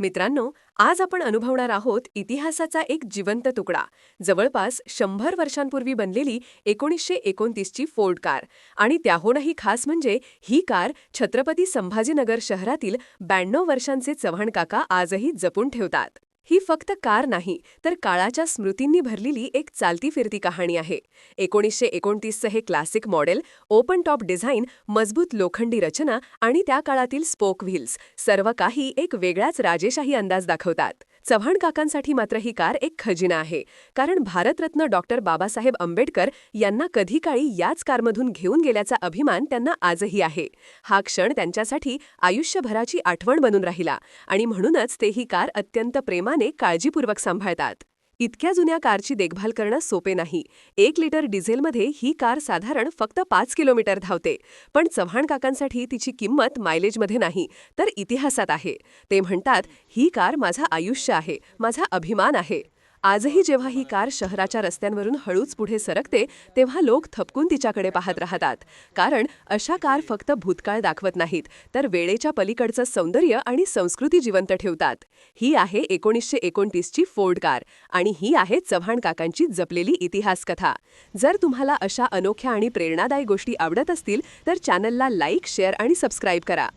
मित्रांनो आज आपण अनुभवणार आहोत इतिहासाचा एक जिवंत तुकडा. जवळपास शंभर वर्षांपूर्वी बनलेली एकोणीसशे एकोणतीसची फोर्ड कार. आणि त्याहूनही खास म्हणजे ही कार छत्रपती संभाजीनगर शहरातील ब्याण्णव वर्षांचे चव्हाण काका आजही जपून ठेवतात. ही फक्त कार नाही तर काळाच्या स्मृतींनी भरलेली एक चालती फिरती कहाणी आहे. एकोणीसशे एकोणतीसचं हे classic model open top design मजबूत लोखंडी रचना आणि त्या काळातील स्पोक व्हील्स सर्व काही एक वेगळाच राजेशाही अंदाज दाखवतात. चव्हाण काकांसाठी मात्र ही कार एक खजिना आहे. कारण भारतरत्न डॉक्टर बाबासाहेब आंबेडकर यांना कधी काळी याच कारमधून घेऊन गेल्याचा अभिमान त्यांना आजही आहे. हा क्षण त्यांच्यासाठी आयुष्यभराची आठवण बनून राहिला आणि म्हणूनच ते ही कार अत्यंत प्रेमाने काळजीपूर्वक सांभाळतात. इतक्या जुन्या कारची देखभाल करणं सोपे नाही. एक लिटर डिझेलमध्ये ही कार साधारण फक्त पाच किलोमीटर धावते. पण चव्हाण काकांसाठी तिची किंमत मायलेजमध्ये नाही तर इतिहासात आहे. ते म्हणतात ही कार माझं आयुष्य आहे माझा अभिमान आहे. आजही जेव्हा ही कार शहराच्या रस्त्यांवरून हळूच पुढे सरकते तेव्हा लोक थपकून तिच्याकडे पाहत राहतात. कारण अशा कार फक्त भूतकाळ दाखवत नाहीत तर वेळेच्या पलीकडचं सौंदर्य आणि संस्कृती जिवंत ठेवतात. ही आहे एकोणीसशे एकोणतीसची फोर्ड कार आणि ही आहे चव्हाण काकांची जपलेली इतिहासकथा. जर तुम्हाला अशा अनोख्या आणि प्रेरणादायी गोष्टी आवडत असतील तर चॅनलला लाईक शेअर आणि सबस्क्राईब करा.